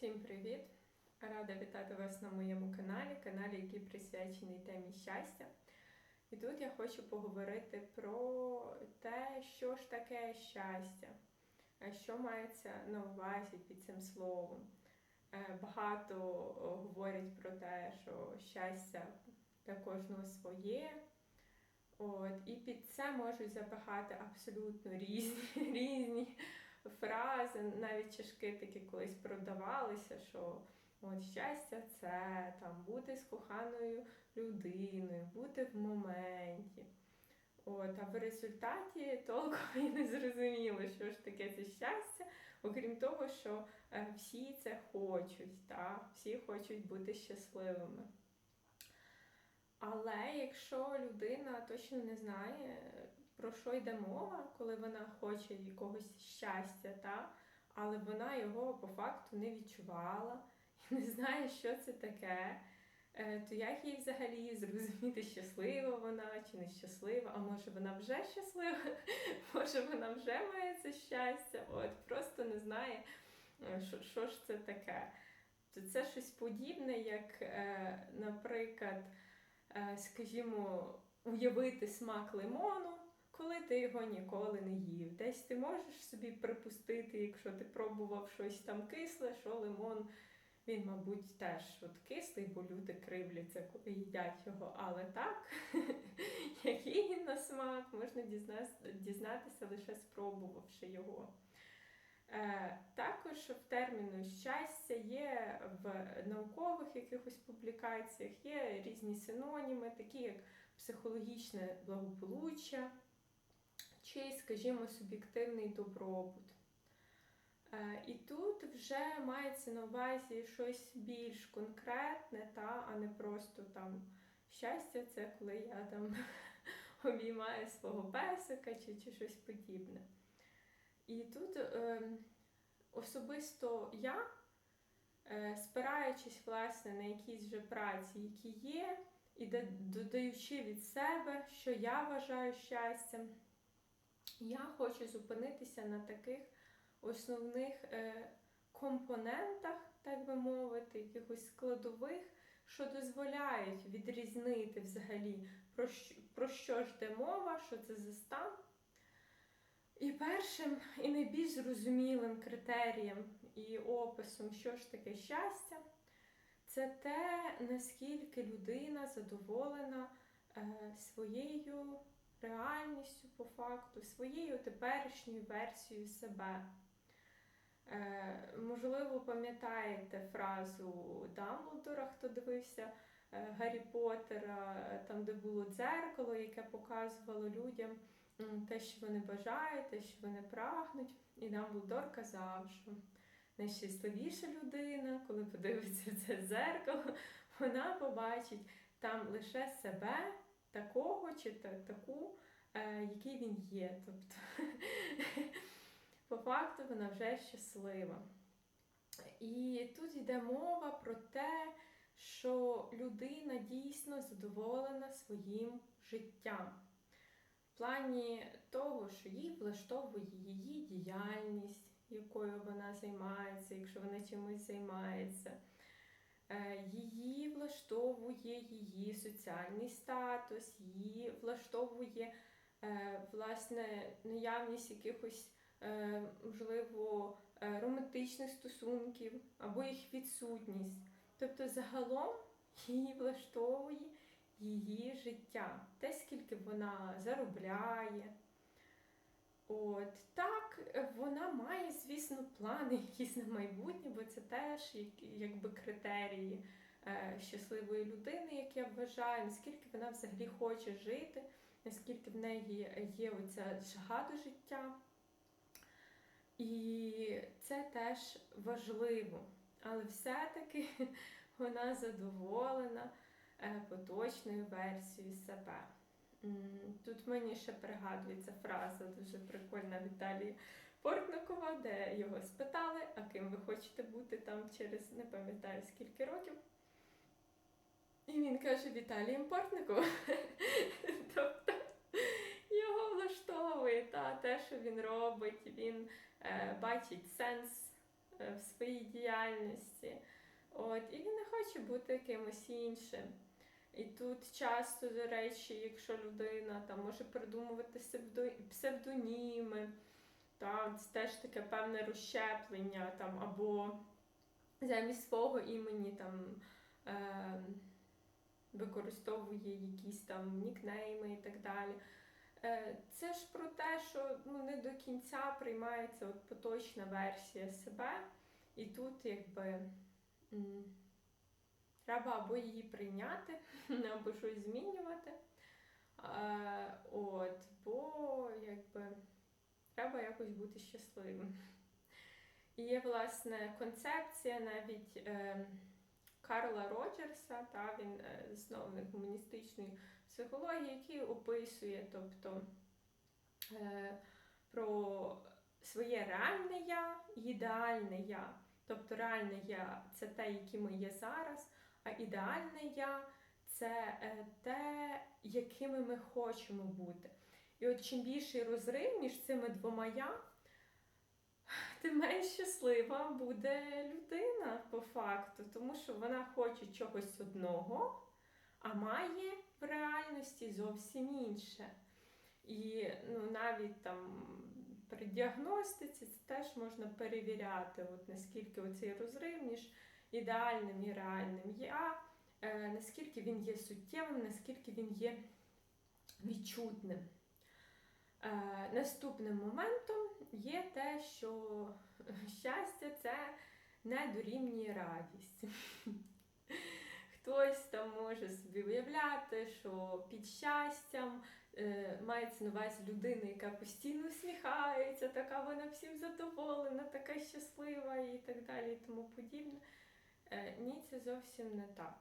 Всім привіт! Рада вітати вас на моєму каналі, каналі, який присвячений темі щастя. І тут я хочу поговорити про те, що ж таке щастя, що мається на увазі під цим словом. Е, Багато говорять про те, що щастя для кожного своє. От, і під це можуть запихати абсолютно різні, різні фрази, навіть чашки такі колись продавалися, що от щастя це там бути з коханою людиною, бути в моменті. От, а в результаті толком і не зрозуміло, що ж таке це щастя, окрім того, що е, всі це хочуть, та? всі хочуть бути щасливими. Але якщо людина точно не знає, про що йде мова, коли вона хоче якогось щастя, та? але вона його по факту не відчувала і не знає, що це таке, е, то як їй взагалі зрозуміти, щаслива вона чи не щаслива, а може вона вже щаслива, може вона вже має це щастя, от просто не знає, е, що, що ж це таке. То це щось подібне, як, е, наприклад, скажімо, уявити смак лимону, коли ти його ніколи не їв. Десь ти можеш собі припустити, якщо ти пробував щось там кисле, що лимон, він, мабуть, теж от кислий, бо люди кривляться, коли їдять його. Але так, який він на смак, можна дізнатися лише спробувавши його. Е, Також в терміну щастя є в наукових якихось публікаціях, є різні синоніми, такі як психологічне благополуччя чи, скажімо, суб'єктивний добробут. Е, І тут вже мається на увазі щось більш конкретне, та, а не просто там щастя, це коли я там обіймаю свого песика чи, чи щось подібне. І тут е, особисто я, е, спираючись власне на якісь вже праці, які є, і додаючи від себе, що я вважаю щастям, я хочу зупинитися на таких основних е, компонентах, так би мовити, якихось складових, що дозволяють відрізнити взагалі, про що, про що ж де мова, що це за стан. І першим і найбільш зрозумілим критерієм і описом, що ж таке щастя, це те, наскільки людина задоволена е, своєю реальністю по факту, своєю теперішньою версією себе. Е, можливо, пам'ятаєте фразу Дамблдора, хто дивився е, Гаррі Поттера, там, де було дзеркало, яке показувало людям те, що вони бажають, те, що вони прагнуть. І Дамблдор казав, що найщасливіша людина, коли подивиться це дзеркало, вона побачить там лише себе, такого чи таку, е, який він є. Тобто, по факту, вона вже щаслива. І тут йде мова про те, що людина дійсно задоволена своїм життям. В плані того, що їй влаштовує її діяльність, якою вона займається, якщо вона чимось займається. Е, Її влаштовує її соціальний статус, її влаштовує е, власне наявність якихось, е, можливо, романтичних стосунків або їх відсутність. Тобто, загалом її влаштовує її життя, те, скільки вона заробляє. От вона має, звісно, плани якісь на майбутнє, бо це теж якби критерії е, щасливої людини, як я вважаю, наскільки вона взагалі хоче жити, наскільки в неї є оця жага до життя. І це теж важливо. Але все-таки вона задоволена е, поточною версією себе. Тут мені ще пригадується фраза дуже прикольна Віталія Портникова, де його спитали, а ким ви хочете бути там через не пам'ятаю скільки років. І він каже Віталієм Портниковим. Тобто його влаштовує та, те, що він робить, він е, бачить сенс е, в своїй діяльності. От, і він не хоче бути якимось іншим. І тут часто, до речі, якщо людина там може придумувати псевдо- псевдоніми, та, це теж таке певне розщеплення, там, або замість свого імені там, е, використовує якісь там нікнейми і так далі. Е, Це ж про те, що ну, не до кінця приймається от поточна версія себе, і тут якби треба або її прийняти, або щось змінювати. От, бо якби треба якось бути щасливим. І є, власне, концепція навіть е, Карла Роджерса, та, він е, засновник гуманістичної психології, який описує тобто, е, про своє реальне я ідеальне я. Тобто реальне я це те, яким ми є зараз, а ідеальне я це е, те, якими ми хочемо бути. І от чим більший розрив між цими двома я, тим менш щаслива буде людина по факту, тому що вона хоче чогось одного, а має в реальності зовсім інше. І ну, навіть там при діагностиці це теж можна перевіряти, от наскільки оцей розрив між ідеальним і реальним я, е, наскільки він є суттєвим, наскільки він є відчутним. Е, наступним моментом є те, що щастя це не дорівнює радість. Хтось там може собі уявляти, що під щастям е, мається на увазі людина, яка постійно усміхається, така вона всім задоволена, така щаслива і так далі, і тому подібне. Е, ні, це зовсім не так.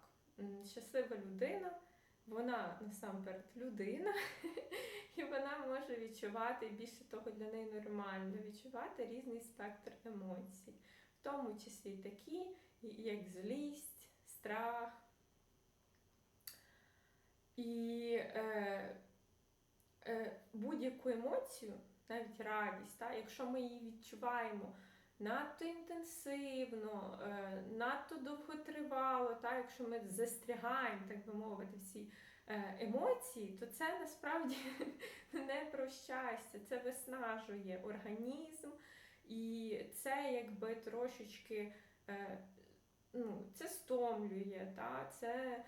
Щаслива людина, вона насамперед людина, і вона може відчувати, і більше того, для неї нормально відчувати різний спектр емоцій, в тому числі такі, як злість, страх. І е, е, будь-яку емоцію, навіть радість, та, якщо ми її відчуваємо надто інтенсивно, е, надто довготривало, та, якщо ми застрягаємо, так би мовити, в цій е, емоції, то це насправді не про щастя, це виснажує організм, і це якби трошечки е, ну, це стомлює, та, це.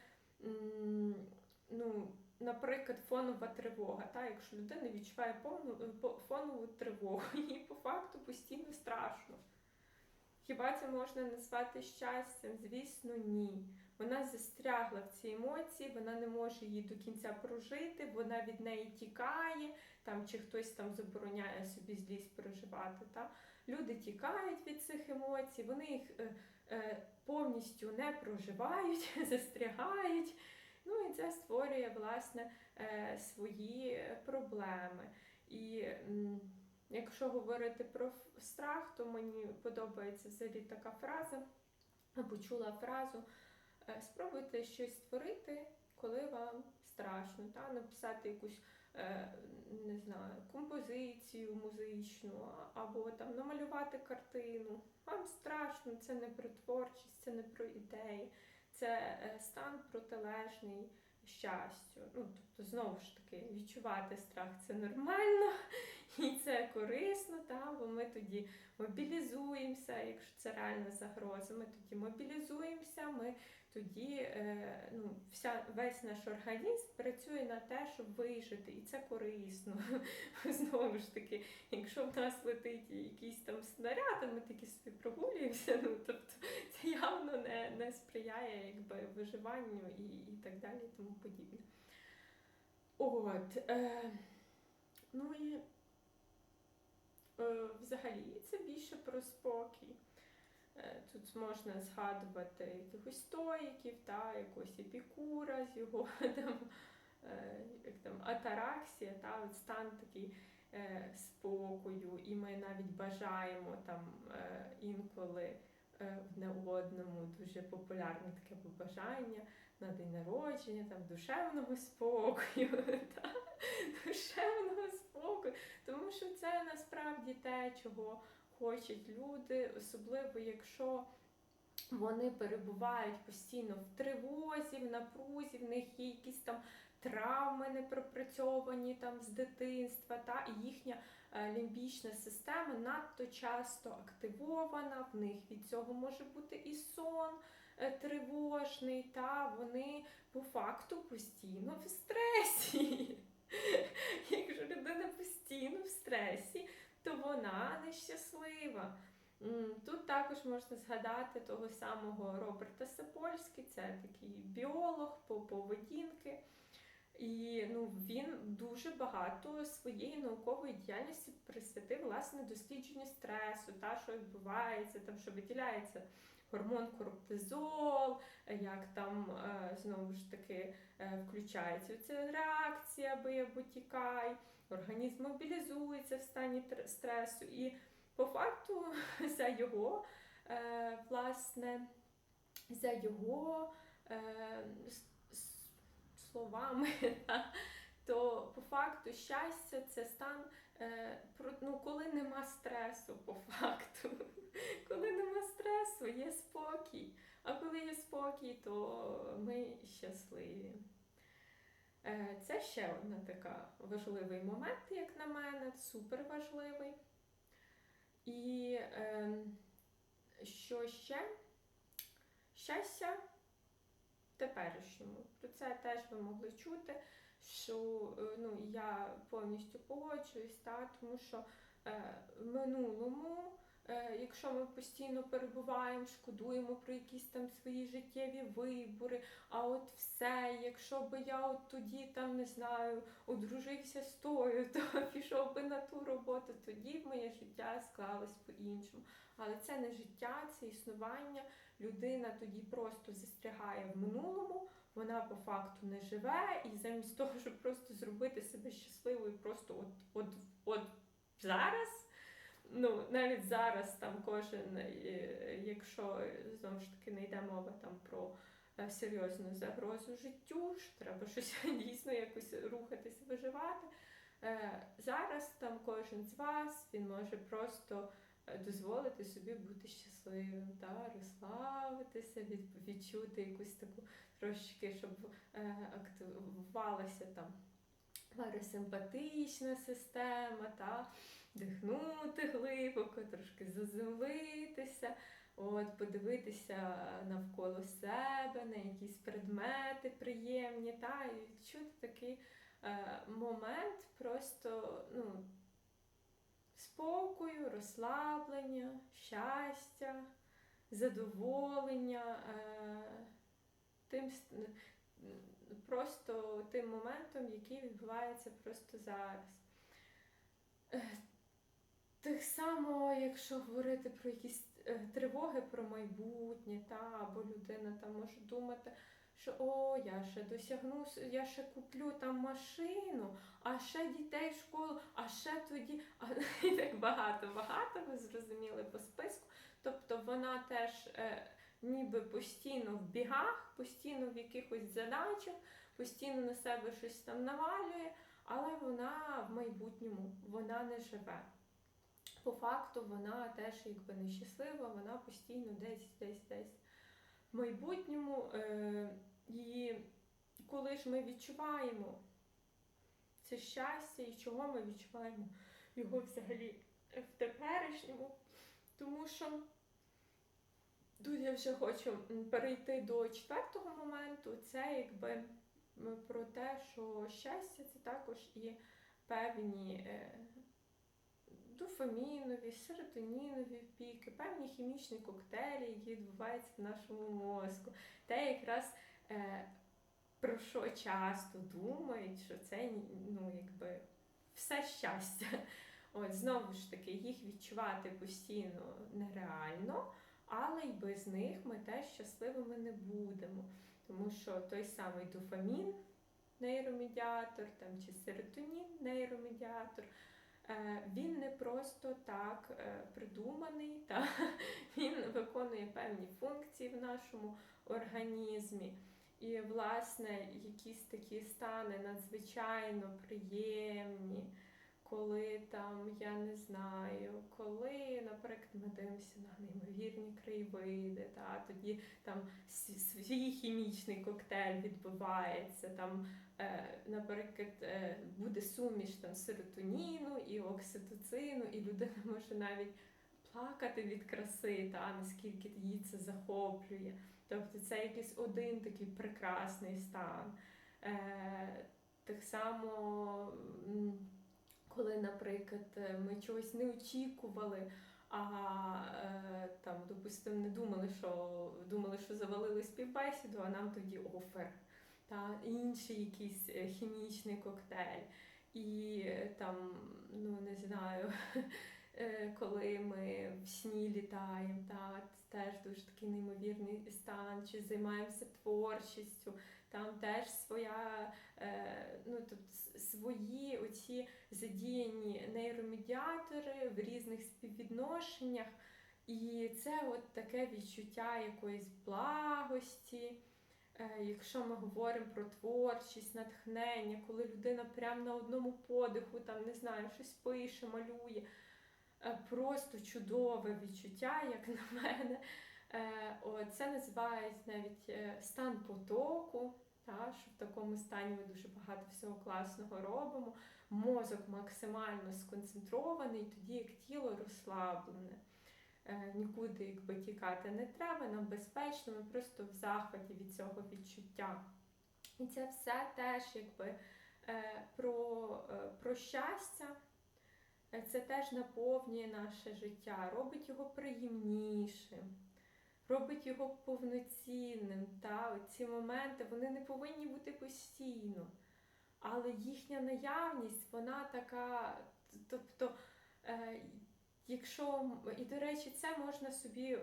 Ну, наприклад, фонова тривога. Та, якщо людина відчуває повну, фонову тривогу, їй по факту постійно страшно. Хіба це можна назвати щастям? Звісно, ні. Вона застрягла в цій емоції, вона не може її до кінця прожити, вона від неї тікає, там, чи хтось там забороняє собі злість проживати. Та? Люди тікають від цих емоцій, вони їх е, е, повністю не проживають, застрягають. Ну і це створює власне е, свої проблеми. І якщо говорити про страх, то мені подобається взагалі така фраза. Почула фразу: е, спробуйте щось створити, коли вам страшно, та? написати якусь. е, Не знаю, композицію музичну, або там намалювати картину. Вам страшно, це не про творчість, це не про ідеї це е, стан протилежний щастю. Ну, тобто, знову ж таки, відчувати страх це нормально і це корисно, та? бо ми тоді мобілізуємося, якщо це реальна загроза, ми тоді мобілізуємося, ми тоді е, ну, вся, весь наш організм працює на те, щоб вижити, і це корисно. Знову ж таки, якщо в нас летить якийсь там снаряд, а ми такі собі прогулюємося, ну тобто це явно не, не сприяє якби, виживанню і, і так далі, і тому подібне. От. Е, ну і е, взагалі це більше про спокій. Е, Тут можна згадувати якихось стоїків, та, якогось епікура з його там, е, як там, атараксія, та, от стан такий е, спокою, і ми навіть бажаємо там інколи одне одному дуже популярне таке побажання на день народження, там душевного спокою, та, душевного спокою, тому що це насправді те, чого хочуть люди, особливо якщо вони перебувають постійно в тривозі, в напрузі, в них є якісь там травми не пропрацьовані там з дитинства, та і їхня е, лімбічна система надто часто активована, в них від цього може бути і сон е, тривожний, та вони по факту постійно в стресі. Якщо людина постійно в стресі, то вона нещаслива. Тут також можна згадати того самого Роберта Сапольський, це такий біолог по поведінки. І ну, він дуже багато своєї наукової діяльності присвятив власне дослідженню стресу, та що відбувається, там що виділяється гормон кортизол, як там е, знову ж таки е, включається ця реакція бий або тікай, організм мобілізується в стані стресу. І по факту за його е, власне за його е, словами, то по факту щастя це стан, е, ну, коли нема стресу, по факту. Коли нема стресу, є спокій. А коли є спокій, то ми щасливі. Е, Це ще одна така важливий момент, як на мене, супер важливий. І е, що ще? Щастя теперішньому. Про це теж ви могли чути, що е, ну, я повністю погоджуюсь, та, тому що е, в минулому, якщо ми постійно перебуваємо, шкодуємо про якісь там свої життєві вибори, а от все, якщо би я от тоді там не знаю, одружився з тою, то пішов би на ту роботу, тоді б моє життя склалось по-іншому. Але це не життя, це існування. Людина тоді просто застрягає в минулому, вона по факту не живе, і замість того, щоб просто зробити себе щасливою, просто от, от, от зараз. Ну, навіть зараз там кожен, е, якщо знову ж таки не йде мова там про е, серйозну загрозу життю, що треба щось дійсно якось рухатися, виживати. Е, Зараз там кожен з вас він може просто дозволити собі бути щасливим, та, розслабитися, від, відчути якусь таку трошечки, щоб активувалася там парасимпатична система, та, дихнути глибоко, трошки заземлитися, от, подивитися навколо себе, на якісь предмети приємні, та, і відчути такий е, момент просто ну, спокою, розслаблення, щастя, задоволення. Е, тим просто тим моментом, який відбувається просто зараз. Так само, якщо говорити про якісь е, тривоги про майбутнє, та, або людина там може думати, що о, я ще досягну, я ще куплю там машину, а ще дітей в школу, а ще тоді, а і так багато, багато, ви зрозуміли по списку. Тобто вона теж е, ніби постійно в бігах, постійно в якихось задачах, постійно на себе щось там навалює, але вона в майбутньому вона не живе. По факту вона теж якби нещаслива, вона постійно десь, десь, десь в майбутньому. Е, і коли ж ми відчуваємо це щастя і чого ми відчуваємо його взагалі в теперішньому, тому що тут я вже хочу перейти до четвертого моменту. Це якби про те, що щастя це також і певні е, дофамінові, серотонінові піки, певні хімічні коктейлі, які відбуваються в нашому мозку. Те якраз е, про що часто думають, що це ну, якби все щастя. От знову ж таки, їх відчувати постійно нереально, але й без них ми теж щасливими не будемо. Тому що той самий дофамін, нейромедіатор, там, чи серотонін, нейромедіатор, він не просто так е, придуманий, та він виконує певні функції в нашому організмі. І, власне, якісь такі стани надзвичайно приємні, коли там, я не знаю, коли, наприклад, ми дивимося на неймовірні краєвиди, та, тоді там свій хімічний коктейль відбувається, там, е, наприклад, е, буде суміш там серотоніну і окситоцину, і людина може навіть плакати від краси, та, наскільки її це захоплює. Тобто це якийсь один такий прекрасний стан. Е, так само, коли, наприклад, е, ми чогось не очікували, а е, там, допустимо, не думали, що думали, що завалили співбесіду, а нам тоді офер, та інший якийсь е, хімічний коктейль. І там, ну не знаю, коли ми в сні літаємо, та, це теж дуже такий неймовірний стан, чи займаємося творчістю, там теж своя, е, ну тобто свої оці задіяні нейромедіатори в різних співвідношеннях. І це от таке відчуття якоїсь благості. Е, Якщо ми говоримо про творчість, натхнення, коли людина прямо на одному подиху, там не знаю, щось пише, малює, е, просто чудове відчуття, як на мене. Це називають навіть стан потоку, та, що в такому стані ми дуже багато всього класного робимо. Мозок максимально сконцентрований, тоді як тіло розслаблене. Е, Нікуди якби тікати не треба, нам безпечно, ми просто в захваті від цього відчуття. І це все теж якби е, про, е, про щастя. Е, Це теж наповнює наше життя, робить його приємнішим, робить його повноцінним. Та? Ці моменти вони не повинні бути постійно. Але їхня наявність, вона така. Тобто, е, якщо, і до речі, це можна собі е,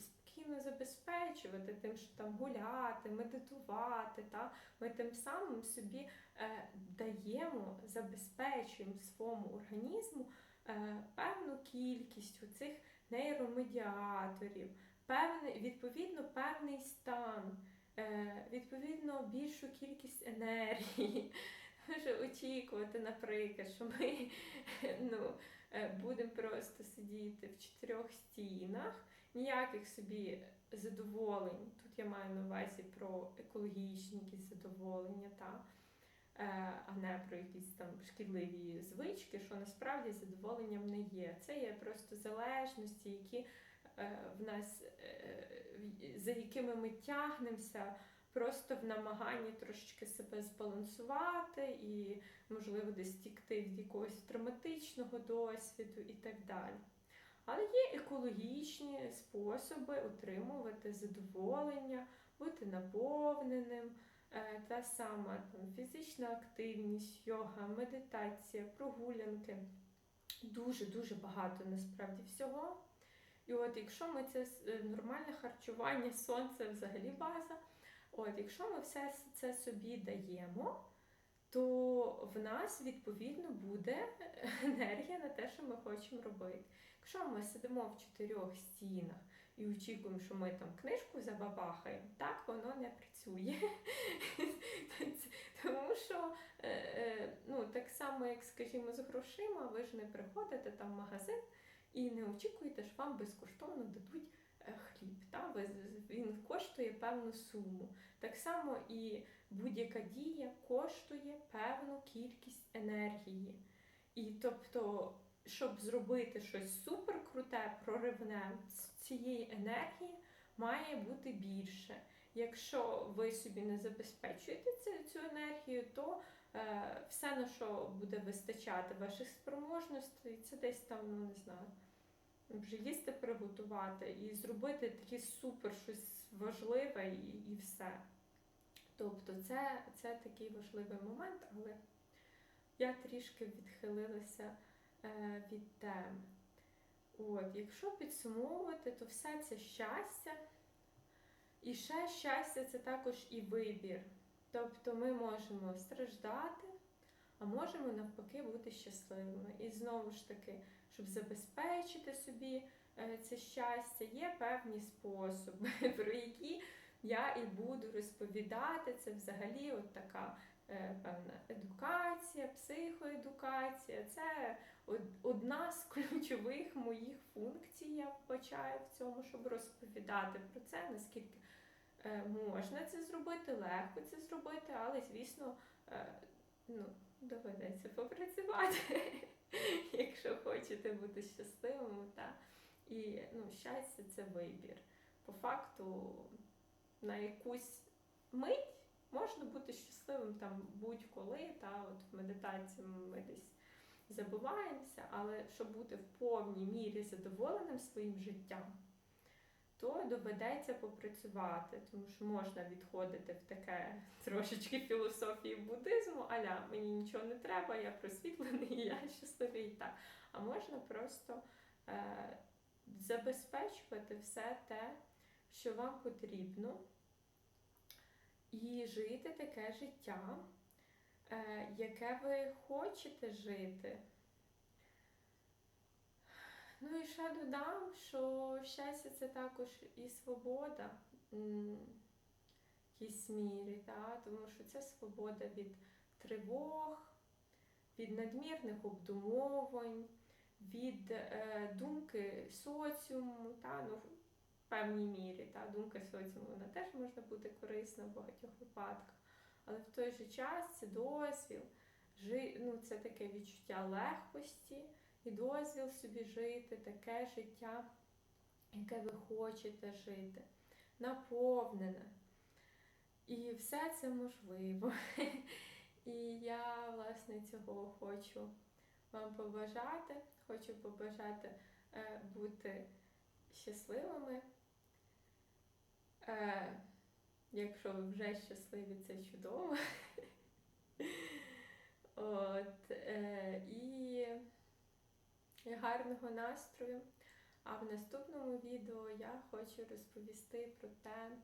спокійно забезпечувати, тим, що там гуляти, медитувати. Та? Ми тим самим собі е, даємо, забезпечуємо своєму організму е, певну кількість цих нейромедіаторів, певний, відповідно, певний стан, е, відповідно, більшу кількість енергії. Може очікувати, наприклад, що ми ну, е, будемо просто сидіти в чотирьох стінах, ніяких собі задоволень. Тут я маю на увазі про екологічні якісь задоволення, та, е, а не про якісь там шкідливі звички, що насправді задоволенням не є. Це є просто залежності, які в нас, е, за якими ми тягнемося. Просто в намаганні трошечки себе збалансувати і, можливо, десь тікти від якогось травматичного досвіду і так далі. Але є екологічні способи отримувати задоволення, бути наповненим. Е, Та сама там, фізична активність, йога, медитація, прогулянки. Дуже-дуже багато насправді всього. І от якщо ми це е, нормальне харчування, сон це взагалі база. От, якщо ми все це собі даємо, то в нас відповідно буде енергія на те, що ми хочемо робити. Якщо ми сидимо в чотирьох стінах і очікуємо, що ми там книжку забабахаємо, так воно не працює. Тому що е, е, ну, так само, як скажімо, з грошима, ви ж не приходите там в магазин і не очікуєте, що вам безкоштовно дадуть е, хліб. Та? Він коштує певну суму. Так само і будь-яка дія коштує певну кількість енергії. І тобто, щоб зробити щось суперкруте, проривне, цієї енергії має бути більше. Якщо ви собі не забезпечуєте цю, енергію, то все, на що буде вистачати ваших спроможностей, це десь там, ну не знаю, вже їсти приготувати і зробити таке супер щось важливе і, і все. Тобто це, це такий важливий момент, але я трішки відхилилася е, від теми. От, якщо підсумовувати, то все це щастя. І ще щастя це також і вибір. Тобто ми можемо страждати, а можемо навпаки бути щасливими. І знову ж таки, щоб забезпечити собі е, це щастя, є певні способи, про які я і буду розповідати. Це взагалі от така е, певна едукація, психоедукація. Це одна з ключових моїх функцій. Я вбачаю в цьому, щоб розповідати про це, наскільки можна це зробити, легко це зробити, але, звісно, е, ну, доведеться попрацювати, якщо хочете бути щасливим. Та. І ну, щастя це вибір. По факту, на якусь мить можна бути щасливим там будь-коли, та от в медитації ми десь забуваємося, але щоб бути в повній мірі задоволеним своїм життям, то доведеться попрацювати, тому що можна відходити в таке трошечки філософії буддизму, аля мені нічого не треба, я просвітлений, я щасливий і так. А можна просто е, забезпечувати все те, що вам потрібно, і жити таке життя, е, яке ви хочете жити. Ну і ще додам, що щастя це також і свобода в якійсь мірі, та? тому що це свобода від тривог, від надмірних обдумовань, від е, думки соціуму, та? ну, в певній мірі. Та? Думка соціуму вона теж може бути корисна в багатьох випадках. Але в той же час це дозвіл, жи... ну, це таке відчуття легкості і дозвіл собі жити таке життя, яке ви хочете жити, наповнене. І все це можливо. І я, власне, цього хочу вам побажати. Хочу побажати е, бути щасливими. Е, якщо ви вже щасливі, це чудово. От, е, і гарного настрою. А в наступному відео я хочу розповісти про те,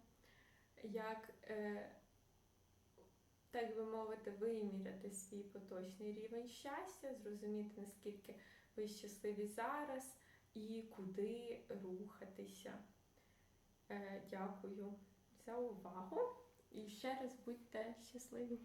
як, е, так би мовити, виміряти свій поточний рівень щастя, зрозуміти, наскільки ви щасливі зараз і куди рухатися. Е, дякую за увагу і ще раз будьте щасливі!